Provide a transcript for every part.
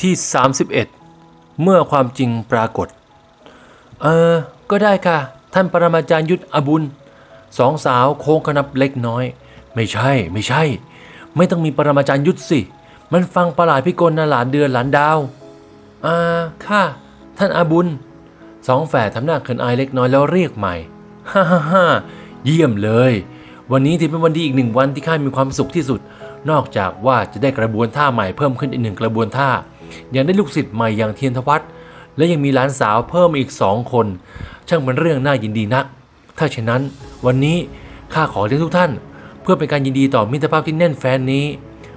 ทที่ 31 เมื่อความจริงปรากฏ เออ ก็ได้ค่ะ ท่านปรมาจารย์ยุทธอบุญสองสาวโค้งขนับเล็กน้อย ไม่ใช่ไม่ใช่ ไม่ต้องมีปรมาจารย์ยุทธสิ มันฟังประหลาดพิกลนะหลานเดือนหลานดาวอ่าค่ะ ท่านอาบุญสองแฝดทำหน้าเขินอายเล็กน้อยแล้วเรียกใหม่ฮ่าฮ่าฮ่าเยี่ยมเลย วันนี้ถือเป็นวันดีอีกหนึ่งวันที่ข้ามีความสุขที่สุด นอกจากว่าจะได้กระบวนท่าใหม่เพิ่มขึ้นอีกหนึ่งกระบวนท่า ยังได้ลูกศิษย์ใหม่อย่างเทียนทวัฒน์และยังมีหลานสาวเพิ่มอีกสองคน ช่างเป็นเรื่องน่ายินดีนัก ถ้าเช่นนั้น วันนี้ข้าขอเรียกทุกท่าน เพื่อเป็นการยินดีต่อมิตรภาพที่แน่นแฟ้นนี้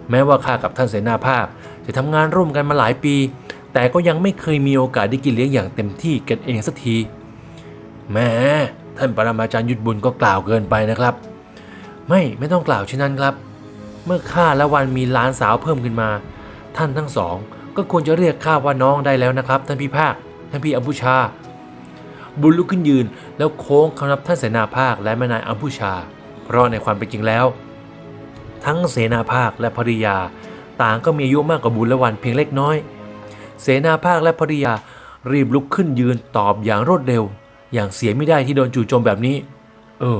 แม้ว่าข้ากับท่านเสนาภาพ จะทำงานร่วมกันมาหลายปี แต่ก็ยังไม่เคยมีโอกาสได้กินเลี้ยงอย่างเต็มที่กันเองสักทีแม้ท่านปรมาจารย์ยุทธบุญก็กล่าวเกินไปนะครับ ไม่ไม่ต้องกล่าวเช่นนั้นครับ เมื่อข้าและวันมีหลานสาวเพิ่มขึ้นมา ท่านทั้งสอง ก็ควรจะเรียกข้าว่าน้องได้แล้วนะครับ ท่านพี่ภาค ท่านพี่อัมพุชา บุญลุกขึ้นยืนแล้วโค้งคำนับท่านเสนาภาคและแม่นายอัมพุชา เพราะในความเป็นจริงแล้ว ทั้งเสนาภาคและภริยา ต่างก็มีอายุมากกว่าบุญและวันเพียงเล็กน้อย เสนาภาคและภริยารีบลุกขึ้นยืนตอบอย่างรวดเร็ว อย่างเสียไม่ได้ที่โดนจู่โจมแบบนี้ เออ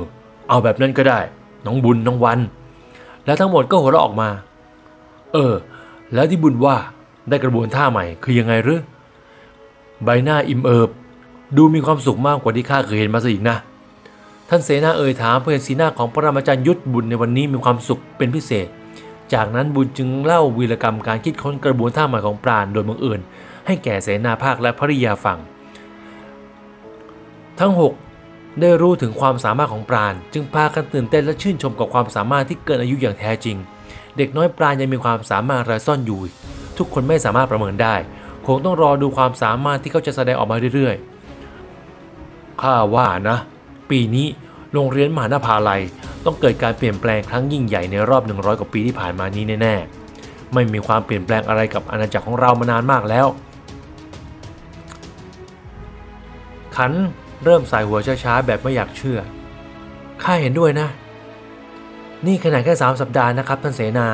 เอาแบบนั้นก็ได้ น้องบุญน้องวัน แล้วทั้งหมดก็หัวเราะออกมา เออ แล้วที่บุญว่า ได้กระบวนท่าใหม่คือยังไงหรือใบหน้าอิ่มเอิบ ดูมีความสุขมากกว่าที่ข้าเคยเห็นมาซะอีกนะ ท่านเสนาเอ่ยถามเพื่อเห็นสีหน้าของปรมาจารย์ยุทธบุญในวันนี้มีความสุขเป็นพิเศษ จากนั้นบุญจึงเล่าวีรกรรมการคิดค้นกระบวนท่าใหม่ของปราณโดยบังเอิญให้แก่เสนาภาคและภริยาฟัง ทั้ง 6 ได้รู้ถึงความสามารถของปราณ จึงพากันตื่นเต้นและชื่นชมกับความสามารถที่เกินอายุอย่างแท้จริง เด็กน้อยปราณยังมีความสามารถอะไรซ่อนอยู่ ทุกคนไม่สามารถประเมินได้ คงต้องรอดูความสามารถที่เขาจะแสดงออกมาเรื่อยๆ ข้าว่านะ ปีนี้โรงเรียนมหานภาลัยต้องเกิดการเปลี่ยนแปลงครั้งยิ่งใหญ่ในรอบ 100 กว่าปีที่ผ่านมานี้แน่ๆ ไม่มีความเปลี่ยนแปลงอะไรกับอาณาจักรของเรามานานมากแล้ว ขันเริ่มสายหัวช้าๆ แบบไม่อยากเชื่อ ข้าเห็นด้วยนะ นี่ขนาดแค่สามสัปดาห์นะครับท่านเสนา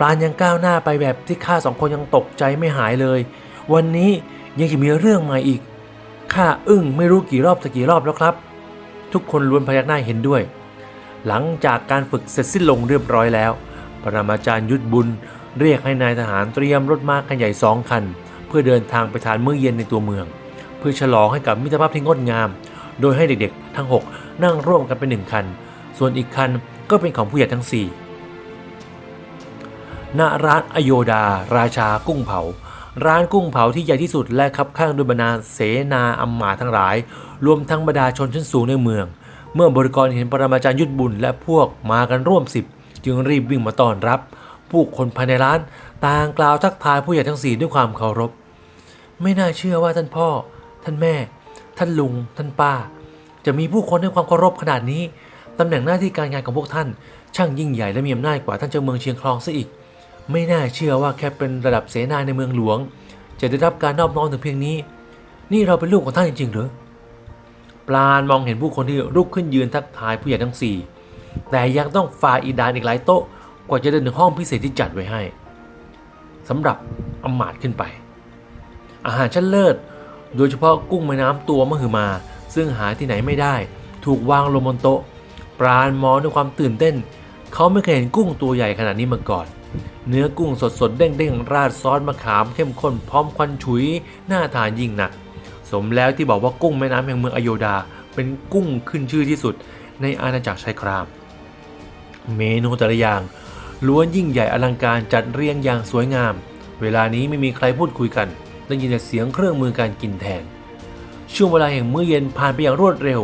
ปราณยังก้าวหน้าไปแบบที่ข้าสองคนยังตกใจไม่หายเลย วันนี้ยังจะมีเรื่องใหม่อีกข้าอึ้งไม่รู้กี่รอบจะกี่รอบแล้วครับ ทุกคนล้วนพยักหน้าเห็นด้วย หลังจากการฝึกเสร็จสิ้นลงเรียบร้อยแล้ว ปรมาจารย์ยุทธบุญ เรียกให้นายทหารเตรียมรถม้าคันใหญ่สองคัน เพื่อเดินทางไปทานมื้อเย็นในตัวเมือง เพื่อฉลองให้กับมิตรภาพที่งดงาม โดยให้เด็กๆ ทั้ง 6 นั่งร่วมกันเป็นหนึ่งคัน ส่วนอีกคันก็เป็นของผู้ใหญ่ทั้ง4 ณร้านอโยดา ราชากุ้งเผา ร้านกุ้งเผาที่ใหญ่ที่สุดและคับข้างด้วยบรรดาเสนาอำมาทั้งหลาย รวมทั้งบรรดาชนชั้นสูงในเมือง เมื่อบริกรเห็นปรมาจารย์ยุทธบุญและพวกมากันร่วมสิบจึงรีบวิ่งมาต้อนรับ ผู้คนภายในร้านต่างกล่าวทักทายผู้ใหญ่ทั้งสี่ด้วยความเคารพ ไม่น่าเชื่อว่าท่านพ่อ ท่านแม่ ท่านลุง ท่านป้า จะมีผู้คนให้ความเคารพขนาดนี้ตำแหน่งหน้าที่การงานของพวกท่าน ช่างยิ่งใหญ่และมีอำนาจกว่าท่านเจ้าเมืองเชียงคลองซะอีก ไม่น่าเชื่อว่าแค่เป็นระดับเสนาในเมืองหลวง จะได้รับการนอบน้อมถึงเพียงนี้ นี่เราเป็นลูกของท่านจริงๆหรือปลานมองเห็นผู้คนที่ลุกขึ้นยืนทักทายผู้ใหญ่ทั้งสี่แต่ยังต้องฝ่าอีดานอีกหลายโต๊ะกว่าจะเดินถึงห้องพิเศษที่จัดไว้ให้สำหรับอำมาตย์ขึ้นไป อาหารชั้นเลิศ โดยเฉพาะกุ้งแม่น้ำตัวมหึมา ซึ่งหาที่ไหนไม่ได้ ถูกวางลงบนโต๊ะ ปราณมองด้วยความตื่นเต้น เขาไม่เคยเห็นกุ้งตัวใหญ่ขนาดนี้มาก่อน เนื้อกุ้งสดๆเด้งๆราดซอสมะขามเข้มข้นพร้อมควันฉุยน่าทานยิ่งหนัก สมแล้วที่บอกว่ากุ้งแม่น้ำแห่งเมืองอโยดา เป็นกุ้งขึ้นชื่อที่สุดในอาณาจักรชัยคราม เมนูแต่ละอย่างล้วนยิ่งใหญ่อลังการจัดเรียงอย่างสวยงาม เวลานี้ไม่มีใครพูดคุยกันได้ยินแต่เสียงเครื่องมือการกินแทน ช่วงเวลาแห่งมื้อเย็นผ่านไปอย่างรวดเร็ว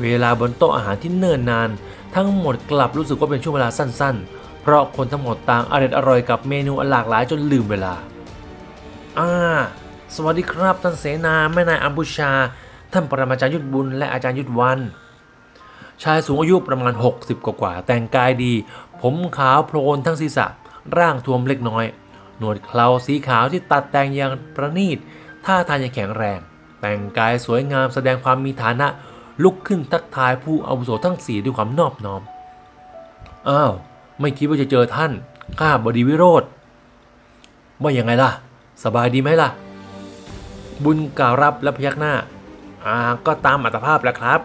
เวลาบนโต๊ะอาหารที่เนิ่นนาน ทั้งหมดกลับรู้สึกว่าเป็นช่วงเวลาสั้นๆ เพราะคนทั้งหมดต่างอร่อยอร่อยกับเมนูอันหลากหลายจนลืมเวลา อ่า สวัสดีครับท่านเสนาแม่นายอัมพุชา ท่านปรมาจารย์ยุทธบุญและอาจารย์ยุทธวัน ชายสูงอายุประมาณ 60 กว่าๆแต่งกายดี ผมขาวโพลนทั้งศีรษะ ร่างทวมเล็กน้อย หนวดเคราสีขาวที่ตัดแต่งอย่างประณีตท่าทางยังแข็งแรง แต่งกายสวยงามแสดงความมีฐานะลุกขึ้นทักทายผู้อาวุโสทั้งสี่ด้วยความนอบน้อม อ้าว ไม่คิดว่าจะเจอท่าน ข้าบดีวิโรธว่ายังไงล่ะ สบายดีไหมล่ะ บุญกล่าวรับและพยักหน้า อ่า ก็ตามอัตภาพแหละครับ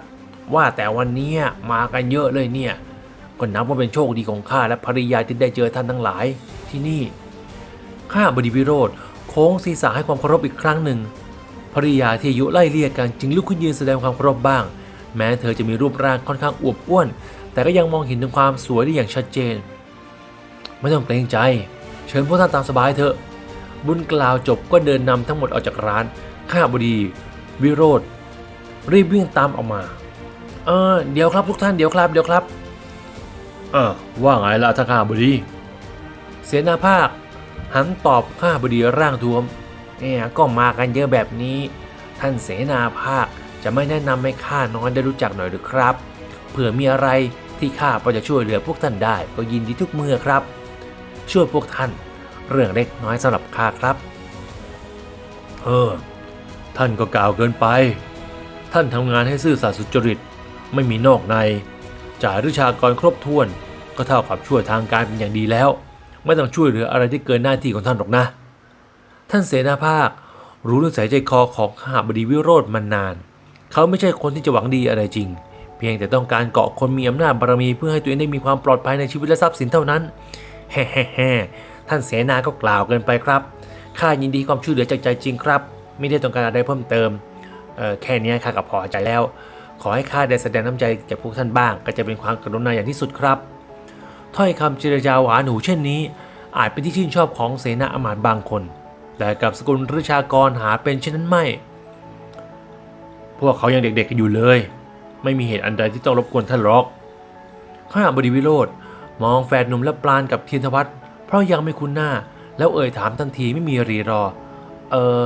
ว่าแต่วันนี้มากันเยอะเลยเนี่ย ก็นับว่าเป็นโชคดีของข้าและภริยาที่ได้เจอท่านทั้งหลายที่นี่ ข้าบดีวิโรธโค้งศีรษะให้ความเคารพอีกครั้งหนึ่งภริยาที่อายุไล่เลี่ยกันจึงลุกขึ้นยืนแสดงความเคารพบ้าง แม้เธอจะมีรูปร่างค่อนข้างอวบอ้วน แต่ก็ยังมองเห็นถึงความสวยได้อย่างชัดเจน ไม่ต้องเกรงใจ เชิญพวกท่านตามสบายเถอะ บุญกล่าวจบก็เดินนำทั้งหมดออกจากร้าน ข้าบดี วิโรธรีบวิ่งตามออกมา เออเดี๋ยวครับทุกท่านเดี๋ยวครับ เดี๋ยวครับเออว่าไงล่ะท่านข้าบดี เสนาภาค หันตอบข้าบดีร่างทวมเนี่ยก็มากันเยอะแบบนี้ ท่านเสนาภาคจะไม่แนะนำให้ข้าน้อยได้รู้จักหน่อยหรือครับ เผื่อมีอะไร ที่ข้าพอจะช่วยเหลือพวกท่านได้ก็ยินดีทุกเมื่อครับ ช่วยพวกท่าน เรื่องเล็กน้อยสำหรับข้าครับเออท่านก็กล่าวเกินไป ท่านทำงานให้ซื่อสัตย์สุจริต ไม่มีนอกใน จ่ายริชากรครบถ้วน ก็เท่ากับช่วยทางการเป็นอย่างดีแล้ว ไม่ต้องช่วยเหลืออะไรที่เกินหน้าที่ของท่านหรอกนะ ท่านเสนาภาค รู้นิสัยใจคอของข้าบดีวิโรธมานาน เขาไม่ใช่คนที่จะหวังดีอะไรจริง เพียงแต่ต้องการเกาะคนมีอำนาจบารมีเพื่อให้ตัวเองได้มีความปลอดภัยในชีวิตและทรัพย์สินเท่านั้นแฮ่แฮ่แฮ่ท่านเสนาก็กล่าวเกินไปครับข้ายินดีความช่วยเหลือจากใจจริงครับ ไม่ได้ต้องการอะไรเพิ่มเติมออแค่นี้ข้าก็พอใจแล้ว ขอให้ข้าได้แสดงน้ำใจแก่พวกท่านบ้าง ก็จะเป็นความกรุณาอย่างที่สุดครับถ้อยคำเจรจาหวานหูเช่นนี้ อาจเป็นที่ชื่นชอบของเสนาอำมาตย์บางคน แต่กับสกุลฤชากรหาเป็นเช่นนั้นไม่ พวกเขายังเด็กๆกันอยู่เลย ไม่มีเหตุอันใดที่ต้องรบกวนท่านหรอก ข้าบดีวิโรธมองแฟนหนุ่มและปลานกับเทียนทวัฒน์เพราะยังไม่คุ้นหน้า แล้วเอ่ยถามทันทีไม่มีรีรอ เออ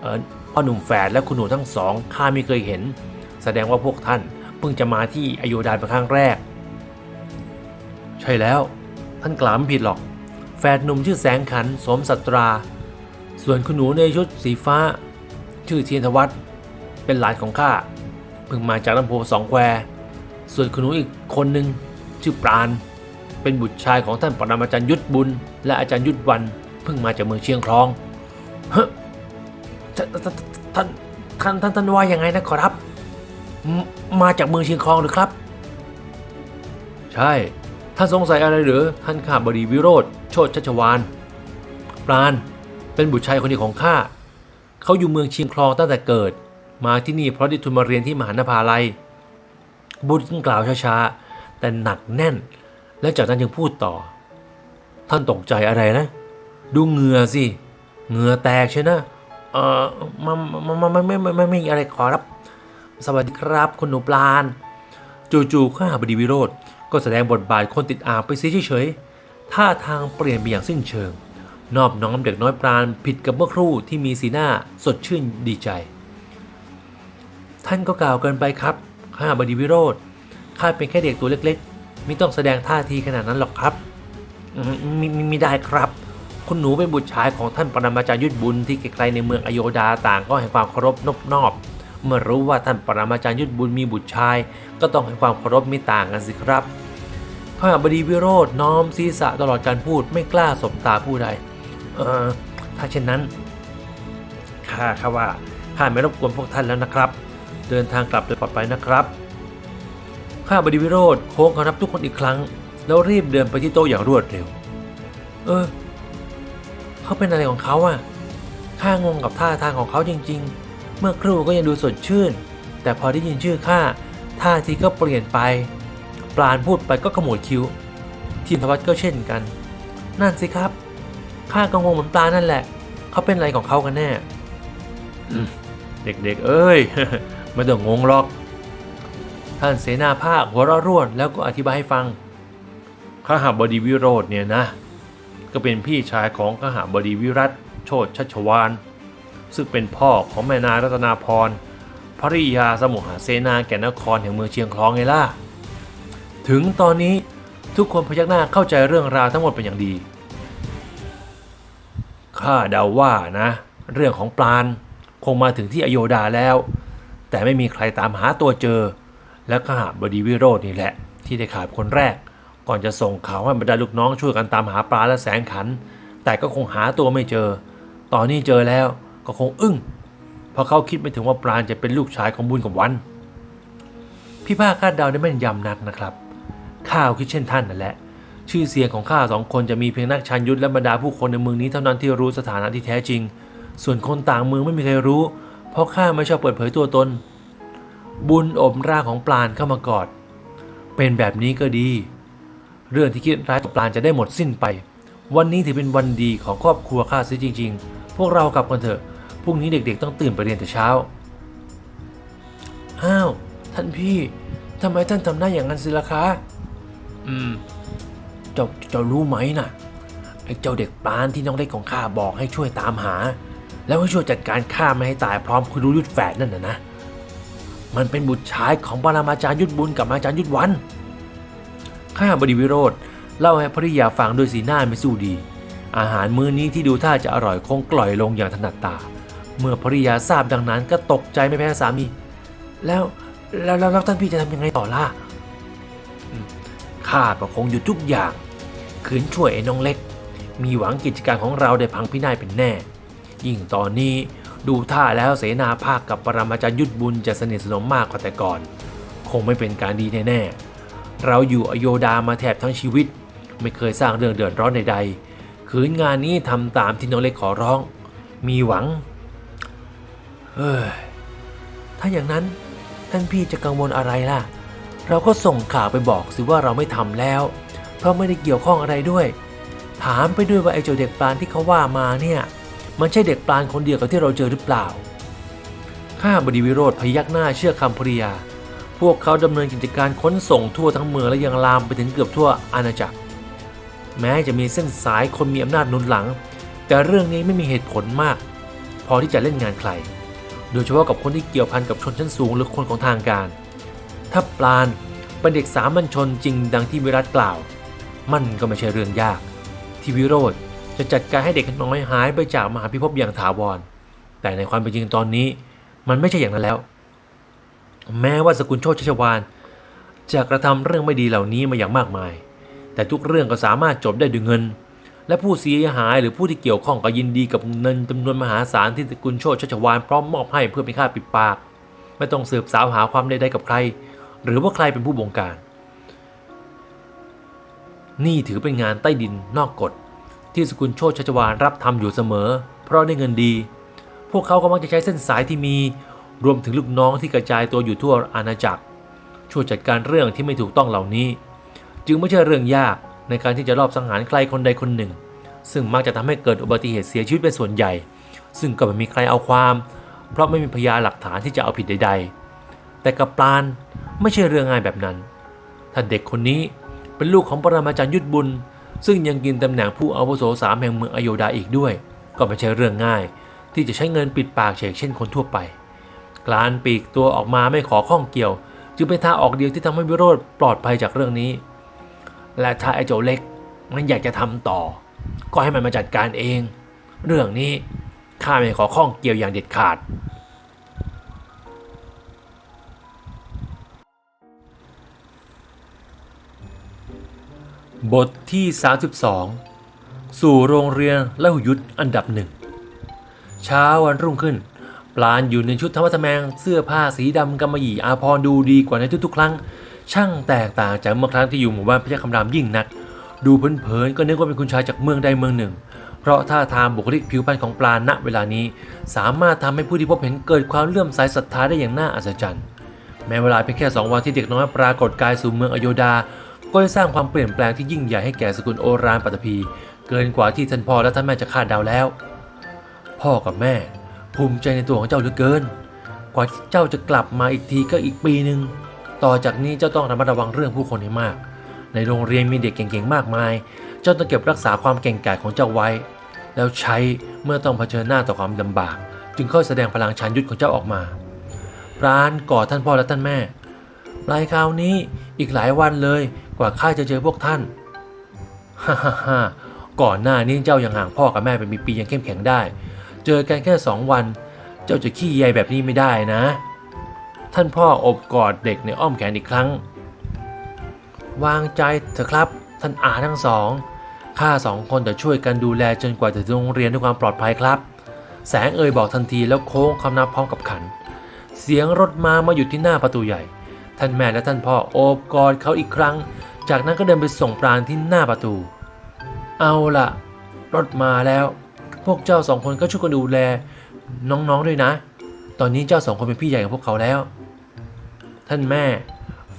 เออพ่อหนุ่มแฝดและคุณหนูทั้งสองข้าไม่เคยเห็น แสดงว่าพวกท่านเพิ่งจะมาที่อโยดานเป็นครั้งแรก ใช่แล้ว ท่านกล่าวไม่ผิดหรอกแฝดหนุ่มชื่อแสงขันสมสัตรา ส่วนคุณหนูในชุดสีฟ้า ชื่อเทียนทวัฒน์เป็นหลานของข้า พิ่งมาจากลำโพงสองแคว ส่วนคุณหนูอีกคนหนึ่งชื่อปราณ เป็นบุตรชายของท่านปรมาจารย์ยุทธบุญ และอาจารย์ยุทธวันเพิ่งมาจากเมืองเชียงคลองเฮ้ท่านท่านท่านท่านานว่ายังไงนะขอรับมมาจากเมืองเชียงคลองหรือครับ ใช่ท่านสงสัยอะไรหรือท่านข้าบดีวิโรธโชติชัชวานปราณเป็นบุตรชายคนเดียวของข้าเขาอยู่เมืองเชียงคลองตั้งแต่เกิด มาที่นี่เพราะได้ทุนมาเรียนที่มหานภาลัย บุตรกล่าวช้าๆ แต่หนักแน่น และจากนั้นยังพูดต่อ ท่านตกใจอะไรนะ ดูเหงื่อสิเหงื่อแตกใช่นะเออมามามาไม่ไม่ไม่ไม่มีอะไรขอรับ สวัสดีครับคุณหนูปลานจู่ๆข้าบดีวิโรธก็แสดงบทบาทคนติดอ่างไปเสียเฉยๆท่าทางเปลี่ยนไปอย่างสิ้นเชิง นอบน้อมเด็กน้อยปราณผิดกับเมื่อครู่ที่มีสีหน้าสดชื่นดีใจ ท่านก็กล่าวเกินไปครับข้าบดีวิโรธข้าเป็นแค่เด็กตัวเล็กๆ ไม่ต้องแสดงท่าทีขนาดนั้นหรอกครับมมิมิมิได้ครับ คุณหนูเป็นบุตรชายของท่านปรมาจารย์ยุทธบุญที่ไกลๆในเมืองอโยธาต่างก็ให้ความเคารพนบนอบ เมื่อรู้ว่าท่านปรมาจารย์ยุทธบุญมีบุตรชาย ก็ต้องให้ความเคารพไม่ต่างกันสิครับข้าบดีวิโรธน้อมศีรษะตลอดการพูดไม่กล้าสบตาผู้ใด เออถ้าเช่นนั้นข้าข้าว่าข้าไม่รบกวนพวกท่านแล้วนะครับ เดินทางกลับโดยปลอดภัยนะครับข้าบดีวิโรธโค้งขอรับทุกคนอีกครั้ง แล้วรีบเดินไปที่โต๊ะอย่างรวดเร็ว เออ เขาเป็นอะไรของเขาอะข้างงกับท่าทางของเขาจริง ๆ เมื่อครู่ก็ยังดูสดชื่น แต่พอได้ยินชื่อข้าท่าทีก็เปลี่ยนไป ปราณพูดไปก็ขมวดคิ้วทีมทวัตก็เช่นกัน นั่นสิครับ ข้าก็งงเหมือนปลานั่นแหละ เขาเป็นอะไรของเขากันแน่เด็กๆ เอ้ย ไม่ต้องงงหรอก ท่านเสนาภาคหัวเราะร่วนแล้วก็อธิบายให้ฟังข้าหาบดีวิโรธเนี่ยนะ ก็เป็นพี่ชายของข้าหาบดีวิรัตโชตชัชวานซึ่งเป็นพ่อของแม่นายรัตนาพรภริยาสมุหาเสนาแก่นครแห่งเมืองเชียงคลองไงล่ะ ถึงตอนนี้ทุกคนพยักหน้าเข้าใจเรื่องราวทั้งหมดเป็นอย่างดี ข้าเดาว่านะ เรื่องของปลานคงมาถึงที่อโยดาแล้ว แต่ไม่มีใครตามหาตัวเจอ และข้าบดีวิโรจนี่แหละ ที่ได้ข่าวเป็นคนแรก ก่อนจะส่งข่าวให้บรรดาลูกน้องช่วยกันตามหาปลาและแสงขัน แต่ก็คงหาตัวไม่เจอ ตอนนี้เจอแล้วก็คงอึ้ง เพราะเขาคิดไม่ถึงว่าปราณจะเป็นลูกชายของบุญกับวัน พี่ภาคคาดเดาได้แม่นยำนักนะครับ ข้าวคิดเช่นท่านนั่นแหละ ชื่อเสียงของข้าสองคนจะมีเพียงนักชันยุทธและบรรดาผู้คนในเมืองนี้เท่านั้นที่รู้สถานะที่แท้จริง ส่วนคนต่างเมืองไม่มีใครรู้ เพราะข้าไม่ชอบเปิดเผยตัวตน บุญอมร่างของปราณเข้ามากอด เป็นแบบนี้ก็ดี เรื่องที่คิดร้ายกับปราณจะได้หมดสิ้นไป วันนี้ถือเป็นวันดีของครอบครัวข้าเสียจริง ๆ พวกเรากลับกันเถอะ พรุ่งนี้เด็กๆ ต้องตื่นไปเรียนแต่เช้า อ้าว ท่านพี่ ทำไมท่านทำหน้าอย่างนั้นสิล่ะคะ อืม เจ้าเจ้ารู้ไหมน่ะไอ้เจ้าเด็กปานที่น้องเล็กของข้าบอกให้ช่วยตามหา แล้วให้ช่วยจัดการฆ่าไม่ให้ตายพร้อมคุณรู้ยุทธแฝดนั่นนะนะ มันเป็นบุตรชายของปรมาจารย์ยุทธบุญกับอาจารย์ยุทธวัน ข้าบดีวิโรธเล่าให้ภริยาฟังด้วยสีหน้าไม่สู้ดี อาหารมื้อนี้ที่ดูท่าจะอร่อยคงกล่อยลงอย่างถนัดตา เมื่อภริยาทราบดังนั้นก็ตกใจไม่แพ้สามี แล้วแล้วแล้วแล้วท่านพี่จะทำยังไงต่อล่ะข้าก็คงหยุดทุกอย่าง ขืนช่วยไอ้น้องเล็ก มีหวังกิจการของเราได้พังพินาศเป็นแน่ ยิ่งตอนนี้ดูท่าแล้วเสนาภาคกับปรมาจารย์ยุทธบุญจะสนิทสนมมากกว่าแต่ก่อน คงไม่เป็นการดีแน่ๆ เราอยู่อโยดามาแทบทั้งชีวิต ไม่เคยสร้างเรื่องเดือดร้อนใดๆขืนงานนี้ทำตามที่น้องเล็กขอร้อง มีหวัง เฮ้ย ถ้าอย่างนั้นท่านพี่จะกังวลอะไรล่ะ เราก็ส่งข่าวไปบอกสิว่าเราไม่ทำแล้ว เพราะไม่ได้เกี่ยวข้องอะไรด้วย ถามไปด้วยว่าไอ้เจ้าเด็กปานที่เขาว่ามาเนี่ย มันใช่เด็กปลานคนเดียวกับที่เราเจอหรือเปล่า ข้าบดีวิโรธพยักหน้าเชื่อคำภริยา พวกเขาดำเนินกิจการขนส่งทั่วทั้งเมืองและยังลามไปถึงเกือบทั่วอาณาจักร แม้จะมีเส้นสายคนมีอำนาจหนุนหลัง แต่เรื่องนี้ไม่มีเหตุผลมาก พอที่จะเล่นงานใคร โดยเฉพาะกับคนที่เกี่ยวพันกับชนชั้นสูงหรือคนของทางการ ถ้าปลานเป็นเด็กสามัญชนจริงดังที่วิรัตกล่าว มันก็ไม่ใช่เรื่องยาก ที่วิโรธ จะจัดการให้เด็กน้อยหายไปจากมหาพิภพอย่างถาวร แต่ในความเป็นจริงตอนนี้มันไม่ใช่อย่างนั้นแล้ว แม้ว่าสกุลโชติชัชวานจะกระทำเรื่องไม่ดีเหล่านี้มาอย่างมากมาย แต่ทุกเรื่องก็สามารถจบได้ด้วยเงิน และผู้เสียหายหรือผู้ที่เกี่ยวข้องก็ยินดีกับเงินจำนวนมหาศาลที่สกุลโชติชัชวานพร้อมมอบให้เพื่อเป็นค่าปิดปาก ไม่ต้องสืบสาวหาความใดๆกับใคร หรือว่าใครเป็นผู้บงการ นี่ถือเป็นงานใต้ดินนอกกฎ ที่สกุลโชติชัชวานรับทำอยู่เสมอ เพราะได้เงินดี พวกเขาก็มักจะใช้เส้นสายที่มี รวมถึงลูกน้องที่กระจายตัวอยู่ทั่วอาณาจักร ช่วยจัดการเรื่องที่ไม่ถูกต้องเหล่านี้ จึงไม่ใช่เรื่องยากในการที่จะลอบสังหารใครคนใดคนหนึ่ง ซึ่งมักจะทำให้เกิดอุบัติเหตุเสียชีวิตเป็นส่วนใหญ่ ซึ่งก็ไม่มีใครเอาความ เพราะไม่มีพยานหลักฐานที่จะเอาผิดใด ๆ แต่กับปลานไม่ใช่เรื่องง่ายแบบนั้น ถ้าเด็กคนนี้เป็นลูกของปรมาจารย์ยุทธบุญ ซึ่งยังกินตำแหน่งผู้อาวุโสสามแห่งเมืองอโยดาอีกด้วย ก็ไม่ใช่เรื่องง่าย ที่จะใช้เงินปิดปากเฉกเช่นคนทั่วไป กลานปีกตัวออกมาไม่ขอข้องเกี่ยว จึงเป็นทางออกเดียวที่ทำให้วิโรธปลอดภัยจากเรื่องนี้ และถ้าไอ้โจเล็ก มันอยากจะทำต่อ ก็ให้มันมาจัดการเอง เรื่องนี้ข้าไม่ขอข้องเกี่ยวอย่างเด็ดขาด บทที่ 32 สู่โรงเรียนและหุยุทธอันดับหนึ่งเช้าวันรุ่งขึ้น ปลานอยู่ในชุดธรรมะแมงเสื้อผ้าสีดำกำมะหยี่อาพรดูดีกว่าในทุกๆ ครั้ง ช่างแตกต่างจากเมื่อครั้งที่อยู่หมู่บ้านพระยาคำรามยิ่งนัก ดูเผินๆก็นึกว่าเป็นคุณชายจากเมืองใดเมืองหนึ่ง เพราะท่าทางบุคลิกผิวพรรณของปลาณเวลานี้ สามารถทำให้ผู้ที่พบเห็นเกิดความเลื่อมใสศรัทธาได้อย่างน่าอัศจรรย์แม้เวลาเพียงแค่สองวันที่เด็กน้อยปรากฏกายสู่เมืองอโยดา ก็ได้สร้างความเปลี่ยนแปลงที่ยิ่งใหญ่ให้แก่สกุลโอรานปัตตภีเกินกว่าที่ท่านพ่อและท่านแม่จะคาดเดาแล้ว พ่อกับแม่ ภูมิใจในตัวของเจ้าเหลือเกิน กว่าเจ้าจะกลับมาอีกทีก็อีกปีหนึ่งต่อจากนี้เจ้าต้องระมัดระวังเรื่องผู้คนให้มาก ในโรงเรียนมีเด็กเก่งๆมากมาย เจ้าต้องเก็บรักษาความเก่งกาจของเจ้าไว้ แล้วใช้เมื่อต้องเผชิญหน้าต่อความลำบาก จึงค่อยแสดงพลังชันยุทธของเจ้าออกมาปราณกอดท่านพ่อและท่านแม่ปลายคราวนี้อีกหลายวันเลย กว่าข้าจะเจอพวกท่าน ฮ่าฮ่าก่อนหน้านี้เจ้ายังห่างพ่อกับแม่เป็นปีๆยังเข้มแข็งได้ เจอกันแค่สองวัน เจ้าจะขี้ใยแบบนี้ไม่ได้นะ ท่านพ่ออบกอดเด็กในอ้อมแขนอีกครั้ง วางใจเถอะครับ ท่านอาทั้งสองข้าสองคนจะช่วยกันดูแลจนกว่าจะถึงโรงเรียนด้วยความปลอดภัยครับ แสงเอ่ยบอกทันทีแล้วโค้งคำนับพร้อมกับขัน เสียงรถมามาหยุดที่หน้าประตูใหญ่ ท่านแม่และท่านพ่อโอบกอดเขาอีกครั้ง จากนั้นก็เดินไปส่งปราณที่หน้าประตู เอาละรถมาแล้ว พวกเจ้าสองคนก็ช่วยกันดูแล น้องๆด้วยนะ ตอนนี้เจ้าสองคนเป็นพี่ใหญ่ของพวกเขาแล้ว ท่านแม่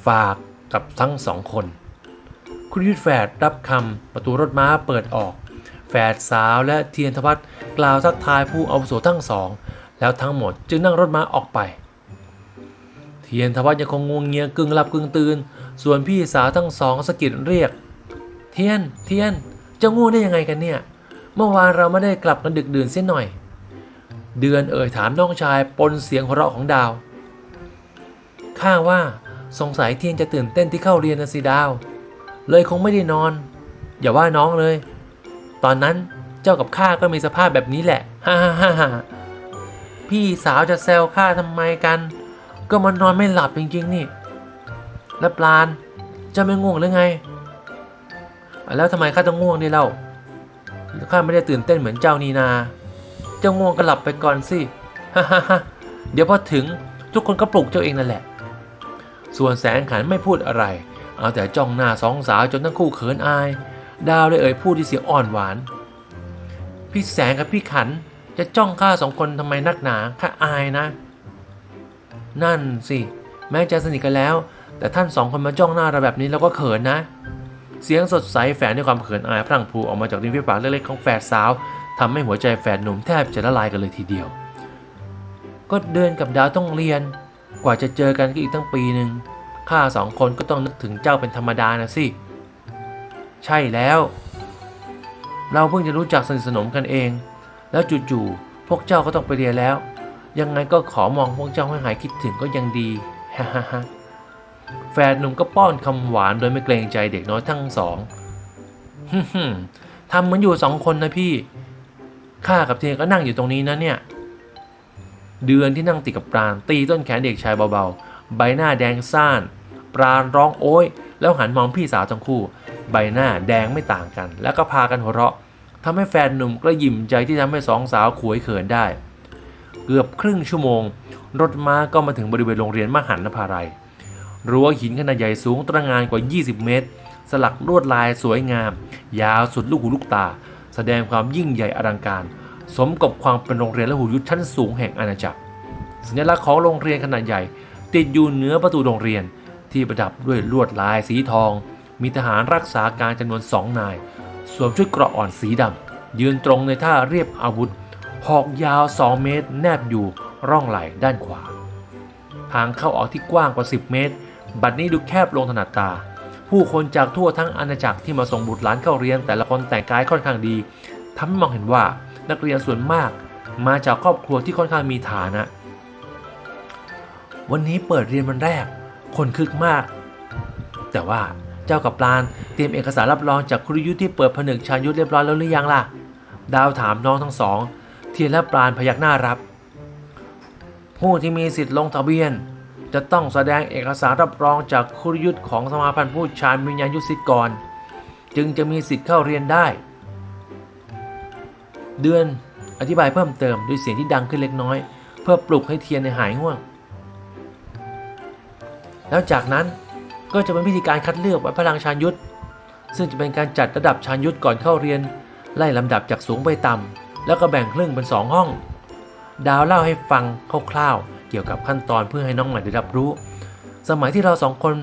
ฝากกับทั้งสองคน คุณยุทธแฝดรับคำประตูรถม้าเปิดออก แฝดสาวและเทียนทวัฒน์กล่าวทักทายผู้อาวุโสทั้งสอง แล้วทั้งหมดจึงนั่งรถม้าออกไป เทียนทวัฒน์ยังคงงวงเงียกึ่งหลับกึ่งตื่น ส่วนพี่สาวทั้งสองสะกิดเรียก เทียน เทียนจะง่วงได้ยังไงกันเนี่ย เมื่อวานเราไม่ได้กลับกันดึกดื่นเสียหน่อย เดือนเอ่ยถามน้องชายปนเสียงหัวเราะของดาว ข้าว่าสงสัยเทียนจะตื่นเต้นที่เข้าเรียนนะสิดาว เลยคงไม่ได้นอน อย่าว่าน้องเลย ตอนนั้นเจ้ากับข้าก็มีสภาพแบบนี้แหละ ฮ่าฮ่าฮ่าพี่สาวจะแซวข้าทำไมกัน ก็มันนอนไม่หลับจริงๆนี่ แล้วปลานจะไม่ง่วงหรือไง แล้วทำไมข้าต้องง่วงด้วยเล่าข้าไม่ได้ตื่นเต้นเหมือนเจ้านีนาเจ้าง่วงก็หลับไปก่อนสิฮ่าฮ่าเดี๋ยวพอถึงทุกคนก็ปลุกเจ้าเองนั่นแหละ ส่วนแสงขันไม่พูดอะไร เอาแต่จ้องหน้าสองสาวจนทั้งคู่เขินอาย ดาวเลยเอ่ยพูดที่เสียงอ่อนหวาน พี่แสงกับพี่ขันจะจ้องข้าสองคนทำไมนักหนาข้าอายนะ นั่นสิ แม้จะสนิทกันแล้ว แต่ท่านสองคนมาจ้องหน้าเราแบบนี้เราก็เขินนะ เสียงสดใสแฝงด้วยความเขินอายพรั่งพรูออกมาจากริมฝีปากเล็กๆของแฝดสาวทำให้หัวใจแฝดหนุ่มแทบจะละลายกันเลยทีเดียว ก็เดินกับดาวต้องเรียน กว่าจะเจอกันก็อีกตั้งปีหนึ่งข้าสองคนก็ต้องนึกถึงเจ้าเป็นธรรมดานะสิ ใช่แล้ว เราเพิ่งจะรู้จักสนิทสนมกันเอง แล้วจู่ๆพวกเจ้าก็ต้องไปเรียนแล้ว ยังไงก็ขอมองพวกเจ้าให้หายคิดถึงก็ยังดีฮ่าฮ่าแฟนหนุ่มก็ป้อนคำหวานโดยไม่เกรงใจเด็กน้อยทั้งสองฮึ่มทำเหมือนอยู่สองคนนะพี่ ข้ากับเทียนก็นั่งอยู่ตรงนี้นะเนี่ย เดือนที่นั่งติดกับปราณตีต้นแขนเด็กชายเบาๆ ใบหน้าแดงซ่าน ปราณร้องโอยแล้วหันมองพี่สาวทั้งคู่ ใบหน้าแดงไม่ต่างกัน แล้วก็พากันหัวเราะทำให้แฟนหนุ่มกระยิมใจที่ทำให้สองสาวขวยเขินได้ เกือบครึ่งชั่วโมง รถม้าก็มาถึงบริเวณโรงเรียนมหันนภาลัยรั้วหินขนาดใหญ่สูงตระหงานกว่า 20 เมตร สลักลวดลายสวยงาม ยาวสุดลูกหูลูกตา แสดงความยิ่งใหญ่อลังการ สมกับความเป็นโรงเรียนและหูยุทธชั้นสูงแห่งอาณาจักร สัญลักษณ์ของโรงเรียนขนาดใหญ่ ติดอยู่เหนือประตูโรงเรียนที่ประดับด้วยลวดลายสีทอง มีทหารรักษาการจำนวนสองนาย สวมชุดเกราะอ่อนสีดำยืนตรงในท่าเรียบอาวุธ หอกยาว 2 เมตร แนบอยู่ร่องไหล่ด้านขวา ทางเข้าออกที่กว้างกว่า 10 เมตร บัดนี้ดูแคบลงถนัดตา ผู้คนจากทั่วทั้งอาณาจักรที่มาส่งบุตรหลานเข้าเรียน แต่ละคนแต่งกายค่อนข้างดีทำให้มองเห็นว่านักเรียนส่วนมากมาจากครอบครัวที่ค่อนข้างมีฐานะ วันนี้เปิดเรียนวันแรก คนคึกมาก แต่ว่าเจ้ากับปลานเตรียมเอกสารรับรองจากครูยุทธที่เปิดผนึกชายุทธเรียบร้อยแล้วหรือยังล่ะ ดาวถามน้องทั้งสอง เทียนและปลานพยักหน้ารับ ผู้ที่มีสิทธิ์ลงทะเบียน จะต้องแสดงเอกสารรับรองจากคุรยุทธ์ของสมาพันธ์ผู้ชายวิญญาณยุทธสิทธิ์ก่อนจึงจะมีสิทธิ์เข้าเรียนได้ เดือนอธิบายเพิ่มเติมด้วยเสียงที่ดังขึ้นเล็กน้อย เพื่อปลุกให้เทียนในหายง่วง แล้วจากนั้นก็จะเป็นพิธีการคัดเลือกไวัดพลังชานยุทธซึ่งจะเป็นการจัดระดับชานยุทธก่อนเข้าเรียน ไล่ลำดับจากสูงไปต่ำ แล้วก็แบ่งครึ่งเป็น 2 ห้อง ดาวเล่าให้ฟังคร่าวๆเกี่ยวกับขั้นตอนเพื่อให้น้องใหม่ได้รับรู้ สมัยที่เราสองคน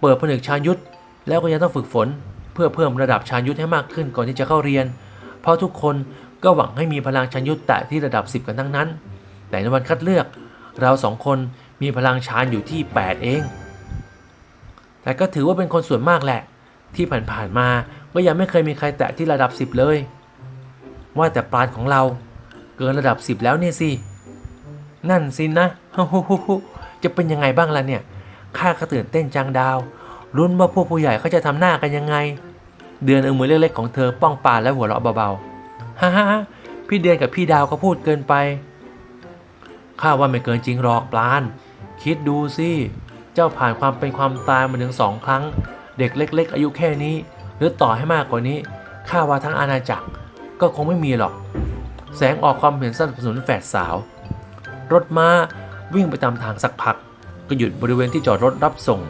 เปิดผนึกชานยุทธแล้วก็ยังต้องฝึกฝน เพื่อเพิ่มระดับชานยุทธให้มากขึ้นก่อนที่จะเข้าเรียน เพราะทุกคนก็หวังให้มีพลังชานยุทธแตะที่ระดับ 10 กันทั้งนั้น แต่ในวันคัดเลือก เราสองคนมีพลังชานอยู่ที่ 8 เอง แต่ก็ถือว่าเป็นคนส่วนมากแหละ ที่ผ่านๆมาก็ยังไม่เคยมีใครแตะที่ระดับ 10 เลย ว่าแต่ปราณของเราเกินระดับ10แล้วเนี่ยสิ นั่นสินะจะเป็นยังไงบ้างล่ะเนี่ย ข้าก็ตื่นเต้นจังดาว รุ่นว่าพวกผู้ใหญ่เขาจะทำหน้ากันยังไง เดือนเอามือเล็กๆของเธอป้องปานและหัวเราะเบาๆ ฮ่าฮ่าพี่เดือนกับพี่ดาวก็พูดเกินไป ข้าว่าไม่เกินจริงหรอกปลาน คิดดูสิ เจ้าผ่านความเป็นความตายมาถึงสองครั้ง เด็กเล็ก ๆ อายุแค่นี้ หรือต่อให้มากกว่านี้ ข้าว่าทั้งอาณาจักร ก็คงไม่มีหรอก แสงออกความเห็นสนับสนุนแฝดสาว รถม้าวิ่งไปตามทางสักพัก ก็หยุดบริเวณที่จอดรถรับส่ง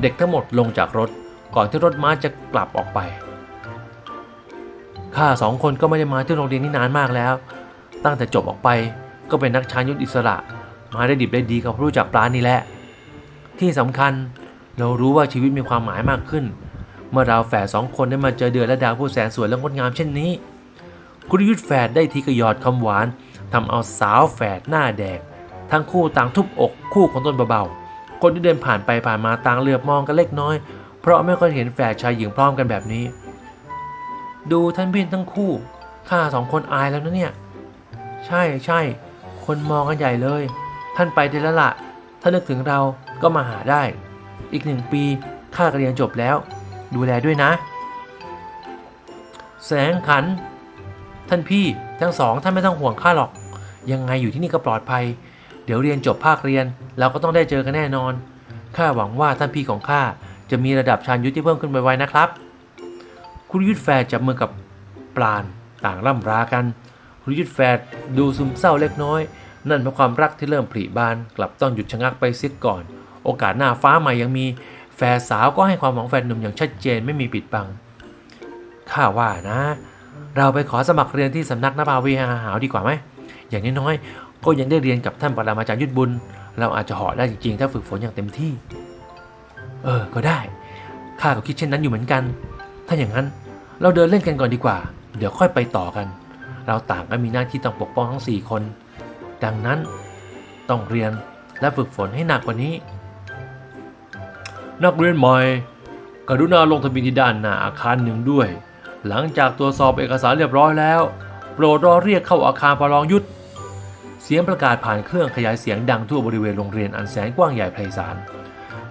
เด็กทั้งหมดลงจากรถ ก่อนที่รถม้าจะกลับออกไปข้าสองคนก็ไม่ได้มาที่โรงเรียนนี้นานมากแล้ว ตั้งแต่จบออกไปก็เป็นนักชานยุทธอิสระ มาได้ดิบได้ดีก็เพราะรู้จักปลานี่แหละ ที่สำคัญเรารู้ว่าชีวิตมีความหมายมากขึ้น เมื่อเราแฝดสองคนได้มาเจอเดือนและดาวผู้แสนสวยและงดงามเช่นนี้ คุณยุทธแฝดได้ทีกระยอดคำหวานทำเอาสาวแฝดหน้าแดง ทั้งคู่ต่างทุบอกคู่ของตนเบาๆ คนที่เดินผ่านไปผ่านมาต่างเหลือบมองกันเล็กน้อย เพราะไม่ค่อยเห็นแฝดชายหญิงพร้อมกันแบบนี้ ดูท่านพี่ทั้งคู่ข้าสองคนอายแล้วนะเนี่ย ใช่ใช่คนมองกันใหญ่เลย ท่านไปได้แล้วละถ้านึกถึงเราก็มาหาได้ อีกหนึ่งปีข้าก็เรียนจบแล้ว ดูแลด้วยนะ แสงขัน ท่านพี่ทั้งสองท่านไม่ต้องห่วงข้าหรอก ยังไงอยู่ที่นี่ก็ปลอดภัย เดี๋ยวเรียนจบภาคเรียนเราก็ต้องได้เจอกันแน่นอนข้าหวังว่าท่านพี่ของข้าจะมีระดับชานยุทธที่เพิ่มขึ้นไวๆนะครับ คุณยุทธแฟร์จับมือกับปราณต่างร่ำรากัน คุณยุทธแฟร์ดูซึมเศร้าเล็กน้อย นั่นเพราะความรักที่เริ่มผลิบาน กลับต้องหยุดชะงักไปเสียก่อน โอกาสหน้าฟ้าใหม่ยังมีแฟร์สาวก็ให้ความหวังแฟนหนุ่มอย่างชัดเจนไม่มีปิดบัง ข้าว่านะ เราไปขอสมัครเรียนที่สำนักนภาวิหาหาวดีกว่าไหม อย่างน้อยๆ ก็ยังได้เรียนกับท่านปรมาจารย์ยุทธบุญ เราอาจจะเหาะได้จริงๆ ถ้าฝึกฝนอย่างเต็มที่ เออ ก็ได้ ข้าก็คิดเช่นนั้นอยู่เหมือนกัน ถ้าอย่างนั้นเราเดินเล่นกันก่อนดีกว่า เดี๋ยวค่อยไปต่อกัน เราต่างก็มีหน้าที่ต้องปกป้องทั้ง 4 คน ดังนั้นต้องเรียนและฝึกฝนให้หนักกว่านี้ นักเรียนใหม่กรุณาลงทะเบียนที่ด้านหน้าอาคารหนึ่งด้วย หลังจากตรวจสอบเอกสารเรียบร้อยแล้ว โปรดรอเรียกเข้าอาคารประลองยุทธเสียงประกาศผ่านเครื่องขยายเสียงดังทั่วบริเวณโรงเรียนอันแสนกว้างใหญ่ไพศาล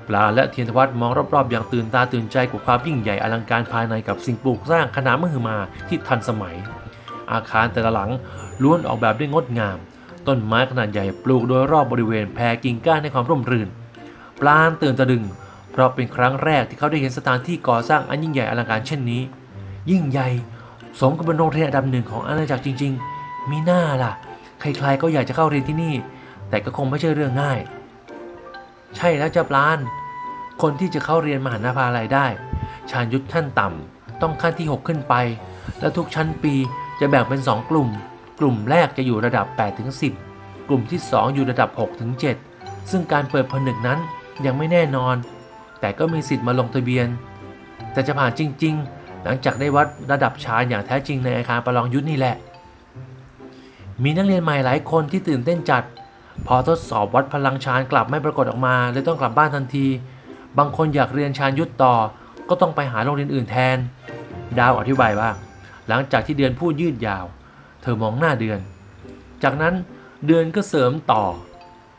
ปลาและเทียนทวัฒน์มองรอบๆ อย่างตื่นตาตื่นใจกับความยิ่งใหญ่อลังการภายในกับสิ่งปลูกสร้างขนาดมหึมาที่ทันสมัย อาคารแต่ละหลังล้วนออกแบบด้วยงดงาม ต้นไม้ขนาดใหญ่ปลูกโดยรอบบริเวณแผ่กิ่งก้านให้ความร่มรื่น ปลาตื่นตะลึง เพราะเป็นครั้งแรกที่เขาได้เห็นสถานที่ก่อสร้างอันยิ่งใหญ่อลังการเช่นนี้ ยิ่งใหญ่ สมกับเป็นโรงเรียนอันดับหนึ่งของอาณาจักรจริง ๆ มีหน้าล่ะ ใครๆก็อยากจะเข้าเรียนที่นี่ แต่ก็คงไม่ใช่เรื่องง่าย ใช่แล้วจ้าปลาน คนที่จะเข้าเรียนมหานาภาลัยได้ ชาญยุทธขั้นต่ำต้องขั้นที่ 6 ขึ้นไป และทุกชั้นปีจะแบ่งเป็น 2 กลุ่ม กลุ่มแรกจะอยู่ระดับ8ถึง10 กลุ่มที่ 2 อยู่ระดับ6ถึง7ซึ่งการเปิดผนึกนั้นยังไม่แน่นอน แต่ก็มีสิทธิ์มาลงทะเบียน แต่จะผ่านจริง ๆ หลังจากได้วัดระดับชาญอย่างแท้จริงในอาคารประลองยุทธนี่แหละ มีนักเรียนใหม่หลายคนที่ตื่นเต้นจัด พอทดสอบวัดพลังชาญกลับไม่ปรากฏออกมาเลยต้องกลับบ้านทันที บางคนอยากเรียนชาญยุทธต่อ ก็ต้องไปหาโรงเรียนอื่นแทน ดาวอธิบายว่าหลังจากที่เดือนพูดยืดยาว เธอมองหน้าเดือน จากนั้นเดือนก็เสริมต่อ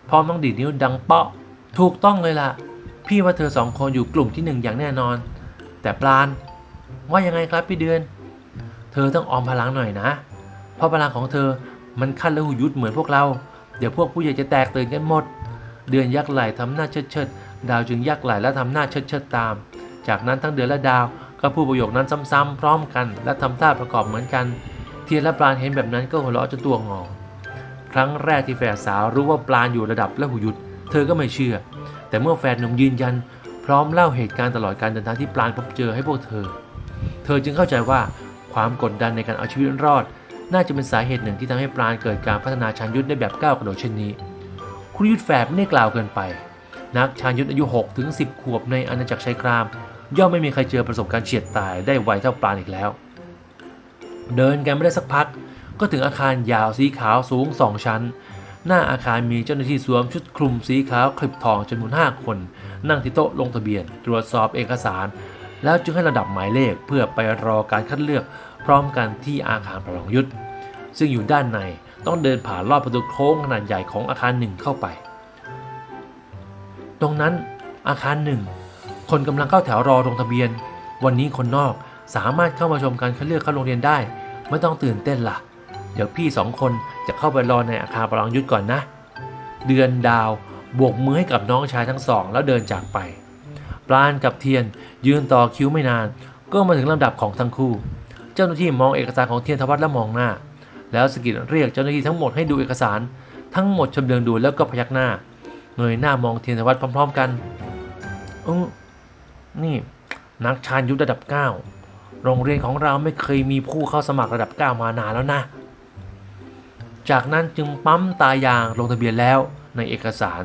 พร้อมต้องดีดนิ้วดังเปาะ ถูกต้องเลยล่ะ พี่ว่าเธอสองคนอยู่กลุ่มที่หนึ่งอย่างแน่นอน แต่ปลาน ว่ายังไงครับพี่เดือน เธอต้องออมพลังหน่อยนะ เพราะพลังของเธอมันขั้นและหูยุดเหมือนพวกเรา เดี๋ยวพวกผู้ใหญ่จะแตกตื่นกันหมด เดือนยักไหลทำหน้าเชิดเชิดดาวจึงยักไหลและทำหน้าเชิดเชิดตาม จากนั้นทั้งเดือนและดาวก็พูดประโยคนั้นซ้ำๆพร้อมกัน และทำท่าประกอบเหมือนกัน เทียนและปลานเห็นแบบนั้นก็หัวเราะจนตัวงอ ครั้งแรกที่แฝดสาวรู้ว่าปลานอยู่ระดับและหูยุด เธอก็ไม่เชื่อ แต่เมื่อแฟนหนุ่มยืนยัน พร้อมเล่าเหตุการณ์ตลอดการเดินทางที่ปลานพบเจอให้พวกเธอ เธอจึงเข้าใจว่าความกดดันในการเอาชีวิตรอด น่าจะเป็นสาเหตุหนึ่งที่ทำให้ปราณเกิดการพัฒนาชานยุทธได้แบบก้าวกระโดดเช่นนี้ คุณยุทธแฝดไม่ได้กล่าวเกินไป นักชานยุทธอายุ6ถึง10 ขวบในอาณาจักรชัยคราม ย่อมไม่มีใครเจอประสบการณ์เฉียดตายได้ไวเท่าปราณอีกแล้ว เดินกันไม่ได้สักพัก ก็ถึงอาคารยาวสีขาวสูงสองชั้น หน้าอาคารมีเจ้าหน้าที่สวมชุดคลุมสีขาวคลิปทองจำนวน5คน นั่งที่โต๊ะลงทะเบียน ตรวจสอบเอกสาร แล้วจึงให้ระดับหมายเลขเพื่อไปรอการคัดเลือกพร้อมกันที่อาคารประลองยุทธซึ่งอยู่ด้านในต้องเดินผ่านรอบประตูโค้งขนาดใหญ่ของอาคารหนึ่งเข้าไป ตรงนั้นอาคารหนึ่งคนกำลังเข้าแถวรอลงทะเบียน วันนี้คนนอกสามารถเข้ามาชมการคัดเลือกเข้าโรงเรียนได้ ไม่ต้องตื่นเต้นล่ะ เดี๋ยวพี่สองคนจะเข้าไปรอในอาคารประลองยุทธก่อนนะ เดือนดาวบวกมือให้กับน้องชายทั้งสอง แล้วเดินจากไป ปลานกับเทียน ยืนต่อคิวไม่นาน ก็มาถึงลำดับของทั้งคู่ เจ้าหน้าที่มองเอกสารของเทียนทวัฒน์และมองหน้า แล้วสกิดเรียกเจ้าหน้าที่ทั้งหมดให้ดูเอกสาร ทั้งหมดชำเลืองดูแล้วก็พยักหน้าเงยหน้ามองเทียนวัฒน์พร้อม ๆ กันออนี่นักชานยุทธระดับ 9 โรงเรียนของเราไม่เคยมีผู้เข้าสมัครระดับ 9 มานานแล้วนะ จากนั้นจึงปั๊มตายางลงทะเบียนแล้วในเอกสาร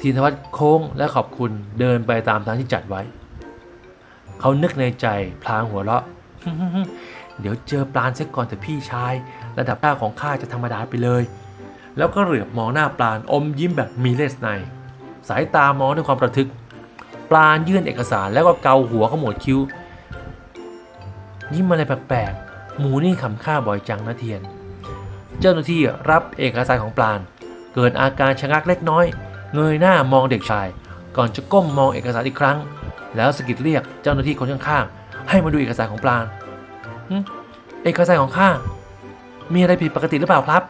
ทีนวัฒน์โค้งและขอบคุณเดินไปตามทางที่จัดไว้ เขานึกในใจพลางหัวเราะ เดี๋ยวเจอปลานเสียก่อนแต่พี่ชาย ระดับหน้าของข้าจะธรรมดาไปเลย แล้วก็เหลือบมองหน้าปลานอมยิ้มแบบมีเลสใน สายตามองด้วยความประทึก ปลานยื่นเอกสารแล้วก็เกาหัวขมวดคิ้ว ยิ้มอะไรแปลกๆหมูนี่ขำข้าบ่อยจังนะเทียน เจ้าหน้าที่รับเอกสารของปลาน เกิดอาการชะงักเล็กน้อย เงยหน้ามองเด็กชาย ก่อนจะก้มมองเอกสารอีกครั้ง แล้วสะกิดเรียกเจ้าหน้าที่คนข้างๆให้มาดูเอกสารของปลาณเอกสารของข้ามีอะไรผิดปกติหรือเปล่าครับ